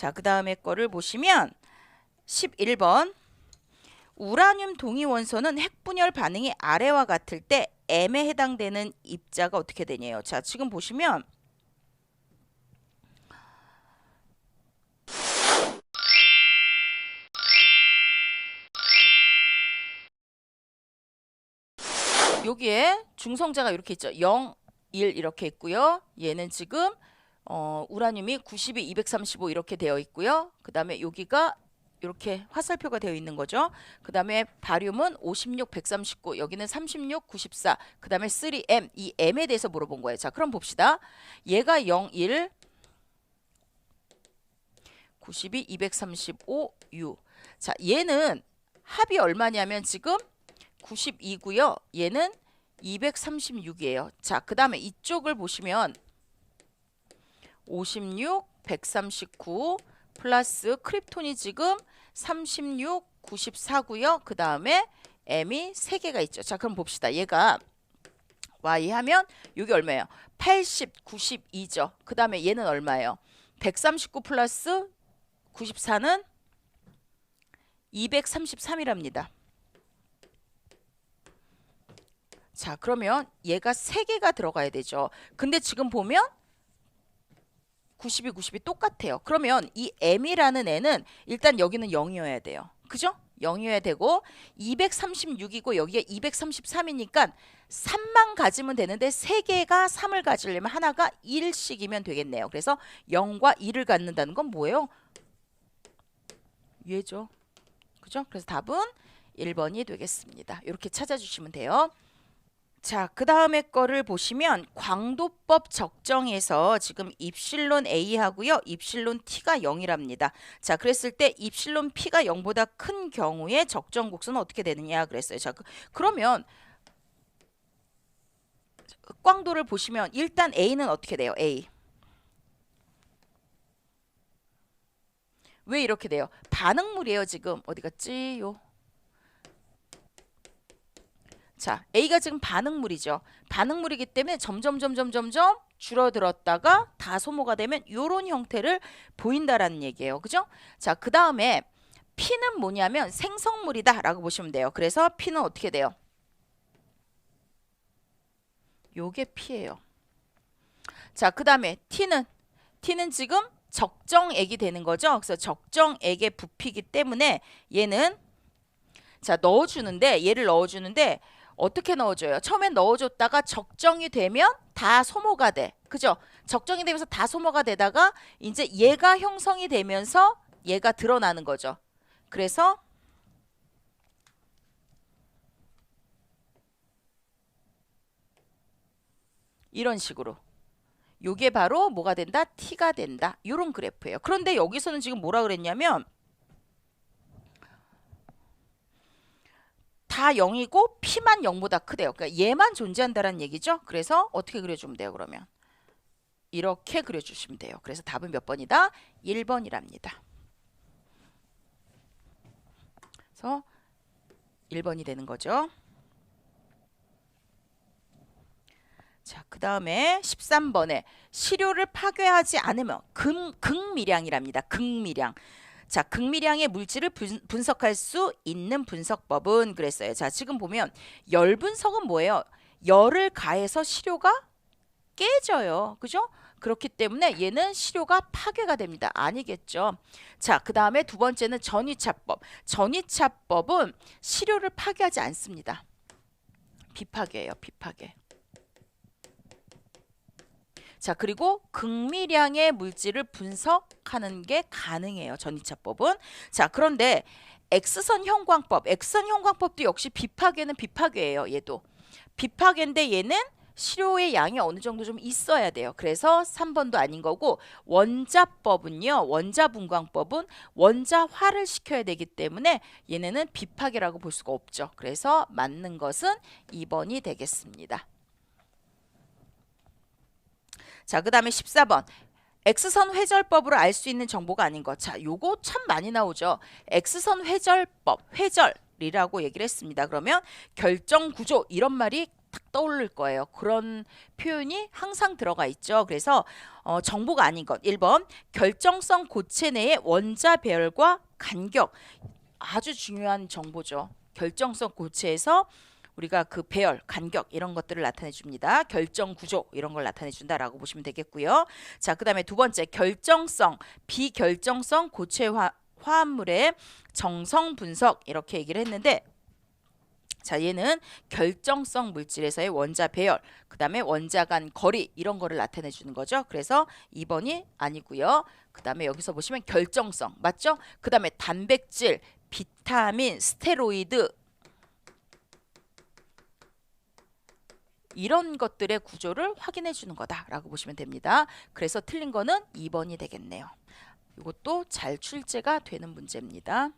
자, 그 다음에 거를 보시면 11번 우라늄 동위 원소는 핵분열 반응이 아래와 같을 때 M에 해당되는 입자가 어떻게 되냐요. 자, 지금 보시면 여기에 중성자가 이렇게 있죠. 0, 1 이렇게 있고요. 얘는 지금 어, 우라늄이 92, 235 이렇게 되어 있고요. 그 다음에 여기가 이렇게 화살표가 되어 있는 거죠. 그 다음에 바륨은 56, 139, 여기는 36, 94, 그 다음에 3M, 이 M에 대해서 물어본 거예요. 자, 그럼 봅시다. 얘가 0, 1, 92, 235, U. 자, 얘는 합이 얼마냐면 지금 92고요. 얘는 236이에요. 자, 그 다음에 이쪽을 보시면 56, 139 플러스 크립톤이 지금 36, 94고요. 그 다음에 M이 3개가 있죠. 자, 그럼 봅시다. 얘가 Y 하면 여기 얼마예요? 80, 92죠. 그 다음에 얘는 얼마예요? 139 플러스 94는 233이랍니다. 자, 그러면 얘가 3개가 들어가야 되죠. 근데 지금 보면 92, 92 똑같아요. 그러면 이 M이라는 애는 일단 여기는 0이어야 돼요. 그죠? 0이어야 되고 236이고 여기가 233이니까 3만 가지면 되는데 3개가 3을 가지려면 하나가 1씩이면 되겠네요. 그래서 0과 1을 갖는다는 건 뭐예요? 얘죠. 그죠? 그래서 답은 1번이 되겠습니다. 이렇게 찾아주시면 돼요. 자, 그 다음에 거를 보시면 광도법 적정에서 지금 입실론 A 하고요. 입실론 T가 0이랍니다. 자, 그랬을 때 입실론 P가 0보다 큰 경우에 적정 곡선은 어떻게 되느냐 그랬어요. 자, 그, 그러면 광도를 보시면 일단 A는 어떻게 돼요? A. 왜 이렇게 돼요? 반응물이에요, 지금. 어디 갔지? 요. 자, A가 지금 반응물이죠. 반응물이기 때문에 점점 점점 점점 줄어들었다가 다 소모가 되면 이런 형태를 보인다라는 얘기예요. 그죠? 자, 그 다음에 P는 뭐냐면 생성물이다라고 보시면 돼요. 그래서 P는 어떻게 돼요? 요게 P예요. 자, 그 다음에 T는 T는 지금 적정액이 되는 거죠. 그래서 적정액의 부피이기 때문에 얘는 자 넣어주는데 얘를 넣어주는데 어떻게 넣어줘요? 처음엔 넣어줬다가 적정이 되면 다 소모가 돼. 그죠? 적정이 되면서 다 소모가 되다가 이제 얘가 형성이 되면서 얘가 드러나는 거죠. 그래서 이런 식으로 요게 바로 뭐가 된다? t가 된다. 요런 그래프예요. 그런데 여기서는 지금 뭐라 그랬냐면 다 0이고 p만 0보다 크대요. 그러니까 얘만 존재한다는 얘기죠. 그래서 어떻게 그려주면 돼요, 그러면? 이렇게 그려주시면 돼요. 그래서 답은 몇 번이다? 1번이랍니다. 그래서 1번이 되는 거죠. 자, 그 다음에 13번에 시료를 파괴하지 않으면 금, 극미량이랍니다. 극미량. 자, 극미량의 물질을 분, 분석할 수 있는 분석법은 그랬어요. 자, 지금 보면 열 분석은 뭐예요? 열을 가해서 시료가 깨져요. 그죠? 그렇기 때문에 얘는 시료가 파괴가 됩니다. 아니겠죠. 자, 그 다음에 두 번째는 전이차법. 전이차법은 시료를 파괴하지 않습니다. 비파괴예요. 비파괴. 자, 그리고 극미량의 물질을 분석하는 게 가능해요. 전이차법은. 자, 그런데 X선 형광법, X선 형광법도 역시 비파괴는 비파괴예요. 얘도. 비파괴인데 얘는 시료의 양이 어느 정도 좀 있어야 돼요. 그래서 3번도 아닌 거고 원자법은요. 원자분광법은 원자화를 시켜야 되기 때문에 얘네는 비파괴라고 볼 수가 없죠. 그래서 맞는 것은 2번이 되겠습니다. 자, 그 다음에 14번. X선 회절법으로 알 수 있는 정보가 아닌 것. 자, 요거 참 많이 나오죠. X선 회절법, 회절이라고 얘기를 했습니다. 그러면 결정 구조 이런 말이 딱 떠오를 거예요. 그런 표현이 항상 들어가 있죠. 그래서 어, 정보가 아닌 것. 1번 결정성 고체 내의 원자 배열과 간격 아주 중요한 정보죠. 결정성 고체에서 우리가 그 배열, 간격 이런 것들을 나타내 줍니다. 결정 구조 이런 걸 나타내 준다라고 보시면 되겠고요. 자, 그다음에 두 번째 결정성, 비결정성 고체 화, 화합물의 정성 분석 이렇게 얘기를 했는데 자, 얘는 결정성 물질에서의 원자 배열, 그 다음에 원자 간 거리 이런 거를 나타내 주는 거죠. 그래서 2번이 아니고요. 그 다음에 여기서 보시면 결정성 맞죠? 그 다음에 단백질, 비타민, 스테로이드 이런 것들의 구조를 확인해 주는 거다라고 보시면 됩니다. 그래서 틀린 거는 2번이 되겠네요. 이것도 잘 출제가 되는 문제입니다.